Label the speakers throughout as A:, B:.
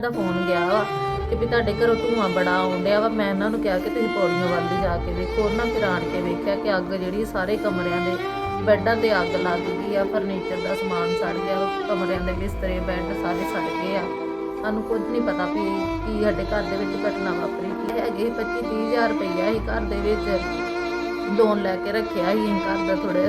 A: ਦਾ phone ਗਿਆ ਵਾ ਕਿ ਵੀ ਤੁਹਾਡੇ ਘਰੋਂ ਧੂੰਆਂ ਬੜਾ ਆਉਣ ਵਾ। ਮੈਂ ਇਹਨਾਂ ਨੂੰ ਕਿਹਾ ਕਿ ਤੁਸੀਂ ਪੌੜੀਆਂ ਵੱਲ ਦੀ ਜਾ ਕੇ ਵੇਖੋ। ਉਹਨਾਂ ਫਿਰ ਆਣ ਕੇ ਵੇਖਿਆ ਕਿ ਅੱਗ ਜਿਹੜੀ ਸਾਰੇ ਕਮਰਿਆਂ ਦੇ ਬੈੱਡਾਂ ਤੇ ਅੱਗ ਲੱਗ ਗਈ ਆ। ਫਰਨੀਚਰ ਦਾ ਸਮਾਨ ਸੜ ਗਿਆ ਕਮਰਿਆਂ ਦੇ ਬਿਸਤਰੇ, ਬੈੱਡ ਸਾਰੇ ਸੜ ਗਏ ਆ। ਸਾਨੂੰ ਕੁਝ ਨਹੀਂ ਪਤਾ ਵੀ ਕੀ ਸਾਡੇ ਘਰ ਦੇ ਵਿੱਚ ਘਟਨਾ ਵਾਪਰੀ। ਕੀ ਹੈਗੇ 25 30000 ਰੁਪਈਆ ਹੀ ਘਰ ਦੇ ਵਿੱਚ ਲੋਨ ਲੈ ਕੇ ਰੱਖਿਆ ਸੀ। ਘਰ ਦਾ ਥੋੜੇ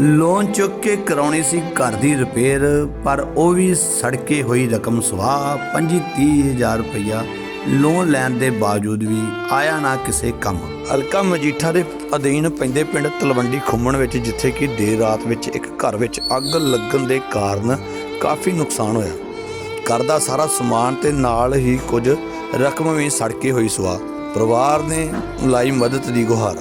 B: ਲੋਨ ਚੁੱਕ ਕੇ ਕਰਾਉਣੀ ਸੀ ਘਰ ਦੀ ਰਿਪੇਅਰ, ਪਰ ਉਹ ਵੀ ਸੜਕੇ ਹੋਈ ਰਕਮ ਸਵਾਹ 25 ਹਜ਼ਾਰ ਰੁਪਇਆ ਲੋਨ ਲੈਣ ਦੇ ਬਾਵਜੂਦ ਵੀ ਆਇਆ ਨਾ ਕਿਸੇ ਕੰਮ। ਹਲਕਾ ਮਜੀਠਾ ਦੇ ਅਧੀਨ ਪੈਂਦੇ ਪਿੰਡ ਤਲਵੰਡੀ ਖੁੰਮਣ ਵਿੱਚ, ਜਿੱਥੇ ਕਿ ਦੇਰ ਰਾਤ ਵਿੱਚ ਇੱਕ ਘਰ ਵਿੱਚ ਅੱਗ ਲੱਗਣ ਦੇ ਕਾਰਨ ਕਾਫੀ ਨੁਕਸਾਨ ਹੋਇਆ। ਘਰ ਦਾ ਸਾਰਾ ਸਮਾਨ ਤੇ ਨਾਲ ਹੀ ਕੁਝ ਰਕਮ ਵੀ ਸੜਕੇ ਹੋਈ ਸਵਾਹ। ਪਰਿਵਾਰ ਨੇ ਲਾਈ ਮਦਦ ਦੀ ਗੁਹਾਰ।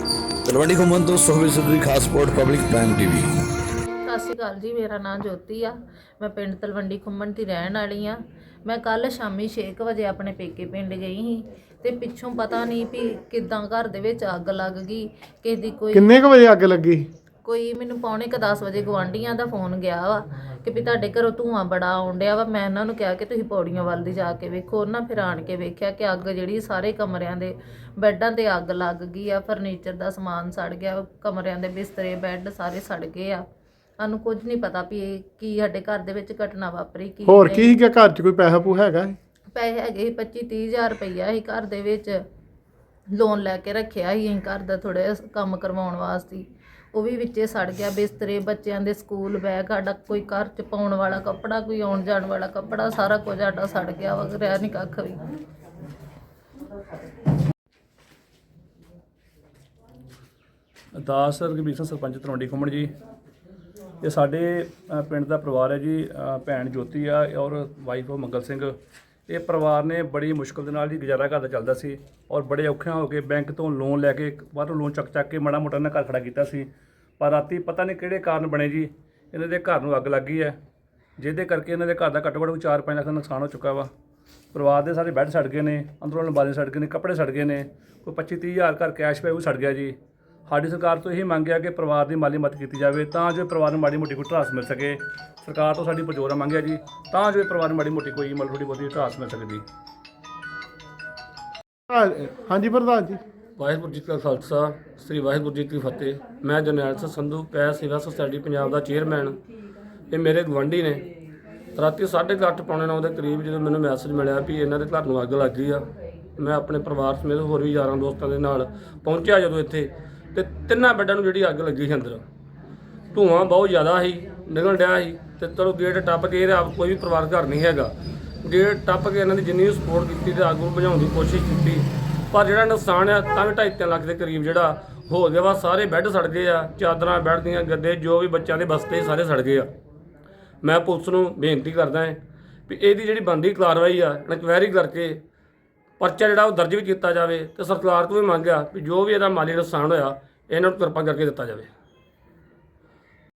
B: ਤਲਵੰਡੀ ਖੁੰਮਣ ਤੋਂ ਸਿੰਘ ਦੀ ਖਾਸ ਰਿਪੋਰਟ ਪਬਲਿਕ ਪ੍ਰਾਈਮ ਟੀਵੀ।
A: ਸਤਿ ਸ਼੍ਰੀ ਅਕਾਲ ਜੀ ਮੇਰਾ ਨਾਮ ਜੋਤੀ ਆ। ਮੈਂ ਪਿੰਡ ਤਲਵੰਡੀ ਖੁੰਮਣ ਦੀ ਰਹਿਣ ਵਾਲੀ ਆ। ਮੈਂ ਕੱਲ ਸ਼ਾਮੀ 6 ਵਜੇ ਆਪਣੇ ਪੇਕੇ ਪਿੰਡ ਗਈ ਸੀ ਤੇ ਪਿੱਛੋਂ ਪਤਾ ਨਹੀਂ ਵੀ ਕਿਦਾਂ ਘਰ ਦੇ ਵਿੱਚ ਅੱਗ ਲੱਗ ਗਈ ਕਿਸੇ ਦੀ ਕੋਈ
C: ਕਿੰਨੇ ਕੁ ਵਜੇ ਅੱਗ ਲੱਗੀ?
A: ਕੋਈ ਮੈਨੂੰ ਪੌਣੇ ਕ 10 ਵਜੇ ਗਵਾਂਢੀਆਂ ਦਾ ਫੋਨ ਗਿਆ ਵਾ ਕਿ ਵੀ ਤੁਹਾਡੇ ਘਰੋਂ ਧੂੰਆਂ ਬੜਾ ਆਉਣ ਡਿਆ ਵਾ। ਮੈਂ ਇਹਨਾਂ ਨੂੰ ਕਿਹਾ ਕਿ ਤੁਸੀਂ ਪੌੜੀਆਂ ਵੱਲ ਦੀ ਜਾ ਕੇ ਵੇਖੋ। ਉਹਨਾਂ ਫਿਰ ਆਣ ਕੇ ਵੇਖਿਆ ਕਿ ਅੱਗ ਜਿਹੜੀ ਸਾਰੇ ਕਮਰਿਆਂ ਦੇ ਬੈੱਡਾਂ ਤੇ ਅੱਗ ਲੱਗ ਗਈ ਆ। ਫਰਨੀਚਰ ਦਾ ਸਮਾਨ ਸੜ ਗਿਆ ਕਮਰਿਆਂ ਦੇ ਬਿਸਤਰੇ ਬੈੱਡ ਸਾਰੇ ਸੜ ਗਏ ਆ। ਸਾਨੂੰ ਕੁਝ ਨਹੀਂ ਪਤਾ ਵੀ ਇਹ ਕੀ ਸਾਡੇ ਘਰ ਦੇ ਵਿੱਚ ਘਟਨਾ ਵਾਪਰੀ ਕੀ
C: ਹੋਰ। ਕੀ ਸੀ ਕਿ ਘਰ 'ਚ ਕੋਈ ਪੈਸਾ ਪੂ ਹੈਗਾ
A: ਪੈਸੇ ਹੈਗੇ 25 30000 ਰੁਪਈਆ ਹੀ ਘਰ ਦੇ ਵਿੱਚ। ਲੋਨ ਲੈ ਕੇ ਰੱਖਿਆ ਸੀ ਅਸੀਂ ਘਰ ਦਾ ਥੋੜਾ ਕੰਮ ਕਰਵਾਉਣ ਵਾਸਤੇ। ਉਹ ਵੀ ਵਿੱਚੇ ਸੜ ਗਿਆ ਬਿਸਤਰੇ ਬੱਚਿਆਂ ਦੇ ਸਕੂਲ ਬੈਗ ਸਾਡਾ ਕੋਈ ਘਰ ਚ ਪਾਉਣ ਵਾਲਾ ਕੱਪੜਾ ਕੋਈ ਆਉਣ ਜਾਣ ਵਾਲਾ ਕੱਪੜਾ ਸਾਰਾ ਕੁਝ ਸਾਡਾ ਸੜ ਗਿਆ ਵਾ ਨਹੀਂ ਕੱਖ ਵੀ।
D: ਦਾਸ ਰਘਬੀਰ ਸਿੰਘ ਸਰਪੰਚ ਤਲਵੰਡੀ ਖੁੰਮਣ ਜੀ। ਇਹ ਸਾਡੇ ਅ, ਪਿੰਡ ਦਾ ਪਰਿਵਾਰ ਹੈ ਜੀ ਅ, ਭੈਣ ਜੋਤੀ ਆ ਔਰ ਵਾਈਫ ਮੰਗਲ ਸਿੰਘ। ਇਹ ਪਰਿਵਾਰ ਨੇ ਬੜੀ ਮੁਸ਼ਕਲ ਦੇ ਨਾਲ ਹੀ ਗੁਜ਼ਾਰਾ ਘਰ ਦਾ ਚੱਲਦਾ ਸੀ ਔਰ ਬੜੇ ਔਖਿਆਂ ਹੋ ਕੇ ਬੈਂਕ ਤੋਂ ਲੋਨ ਲੈ ਕੇ ਬਾਹਰੋਂ ਲੋਨ ਚੱਕ ਚੱਕ ਕੇ ਮਾੜਾ ਮੋਟਾ ਇਹਨਾਂ ਘਰ ਖੜਾ ਕੀਤਾ ਸੀ। ਪਰ ਰਾਤੀ ਪਤਾ ਨਹੀਂ ਕਿਹੜੇ ਕਾਰਨ ਬਣੇ ਜੀ, ਇਹਨਾਂ ਦੇ ਘਰ ਨੂੰ ਅੱਗ ਲੱਗ ਗਈ ਹੈ, ਜਿਹਦੇ ਕਰਕੇ ਇਹਨਾਂ ਦੇ ਘਰ ਦਾ ਘੱਟੋ ਘੱਟ 4-5 ਲੱਖ ਦਾ ਨੁਕਸਾਨ ਹੋ ਚੁੱਕਾ ਵਾ। ਪਰਿਵਾਰ ਦੇ ਸਾਰੇ ਬੈੱਡ ਸੜ ਗਏ ਨੇ, ਅੰਦਰੋਂ ਲੰਬਾਰੇ ਸੜ ਗਏ ਨੇ, ਕੱਪੜੇ ਸੜ ਗਏ ਨੇ, ਕੋਈ 25 ਹਜ਼ਾਰ ਘਰ ਕੈਸ਼ ਪੈ ਉਹ ਸੜ ਗਿਆ ਜੀ। ਸਾਡੀ ਸਰਕਾਰ ਤੋਂ ਇਹ ਮੰਗਿਆ ਕਿ ਪਰਿਵਾਰ ਦੀ ਮਾਲੀ ਮਦਦ ਕੀਤੀ ਜਾਵੇ ਤਾਂ ਜੋ ਪਰਿਵਾਰ ਨੂੰ ਮਾੜੀ ਮੋਟੀ ਕੋਈ ਠਾਸ ਮਿਲ ਸਕੇ। ਸਰਕਾਰ ਤੋਂ ਸਾਡੀ ਪਜੋਰਾ ਮੰਗਿਆ ਜੀ ਤਾਂ ਜੋ ਪਰਿਵਾਰ ਨੂੰ ਮਾੜੀ ਮੋਟੀ ਕੋਈ ਮਤਲਬ ਥੋੜੀ ਬਹੁਤੀ ਠਾਸ ਮਿਲ ਸਕਦੀ
C: ਹਾਂ- ਹਾਂਜੀ ਪ੍ਰਧਾਨ ਜੀ।
E: ਵਾਹਿਗੁਰੂ ਜੀ ਕਾ ਖਾਲਸਾ ਸ੍ਰੀ ਵਾਹਿਗੁਰੂ ਜੀ ਕੀ ਫਤਿਹ। ਮੈਂ ਜਰਨੈਲ ਸਿੰਘ ਸੰਧੂ ਪੈ ਸੇਵਾ ਸੁਸਾਇਟੀ ਪੰਜਾਬ ਦਾ ਚੇਅਰਮੈਨ। ਇਹ ਮੇਰੇ ਗਵੰਡੀ ਨੇ। ਰਾਤੀ 8:30 ਪੌਣੇ 9 ਦੇ ਕਰੀਬ ਜਦੋਂ ਮੈਨੂੰ ਮੈਸੇਜ ਮਿਲਿਆ ਵੀ ਇਹਨਾਂ ਦੇ ਘਰ ਨੂੰ ਅੱਗ ਲੱਗ ਗਈ ਆ ਮੈਂ ਆਪਣੇ ਪਰਿਵਾਰ ਸਮੇਤ ਹੋਰ ਵੀ ਯਾਰਾਂ ਦੋਸਤਾਂ ਦੇ ਨਾਲ ਪਹੁੰਚਿਆ ਜਦੋਂ ਇੱਥੇ। ਤੇ ਤਿੰਨਾਂ ਬੈੱਡਾਂ ਨੂੰ ਜਿਹੜੀ ਅੱਗ ਲੱਗੀ ਸੀ ਅੰਦਰ। ਧੂਆਂ ਬਹੁਤ ਜ਼ਿਆਦਾ ਸੀ ਨਿਕਲ ਡਿਆ ਸੀ ਤੇ ਚਲੋ ਗੇਟ ਟੱਪ ਕੇ ਇਹਦਾ ਕੋਈ ਵੀ ਪਰਿਵਾਰ ਘਰ ਨਹੀਂ ਹੈਗਾ। ਗੇਟ ਟੱਪ ਕੇ ਇਹਨਾਂ ਦੀ ਜਿੰਨੀ ਸਪੋਰਟ ਕੀਤੀ ਤੇ ਅੱਗ ਨੂੰ ਬੁਝਾਉਣ ਦੀ ਕੋਸ਼ਿਸ਼ ਕੀਤੀ। ਪਰ ਜਿਹੜਾ ਨੁਕਸਾਨ ਆ, ਤਾਂ ਵੀ 2.5 ਲੱਖ ਦੇ ਕਰੀਬ ਜਿਹੜਾ ਹੋ ਗਿਆ ਵਾ ਸਾਰੇ ਬੈੱਡ ਸੜ ਗਏ ਆ, ਚਾਦਰਾਂ, ਬੈੱਡ ਦੀਆਂ ਗੱਦੇ, ਜੋ ਵੀ ਬੱਚਿਆਂ ਦੇ ਬਸਤੇ ਸਾਰੇ ਸੜ ਗਏ ਆ। ਮੈਂ ਪੁਲਿਸ ਨੂੰ ਬੇਨਤੀ ਕਰਦਾ ਹਾਂ ਵੀ ਇਹਦੀ ਜਿਹੜੀ ਬੰਦੀ ਕਾਰਵਾਈ ਆ ਇਨਕੁਆਇਰੀ ਕਰਕੇ ਪਰਚਾ ਜਿਹੜਾ ਉਹ ਦਰਜ ਵੀ ਕੀਤਾ ਜਾਵੇ ਤੇ ਸਰਕਾਰ ਤੋਂ ਵੀ ਮੰਗਿਆ ਵੀ ਜੋ ਵੀ ਇਹਦਾ ਮਾਲੀ ਨੁਕਸਾਨ ਹੋਇਆ, ਇਹਨਾਂ ਨੂੰ ਕਿਰਪਾ ਕਰਕੇ ਦਿੱਤਾ ਜਾਵੇ।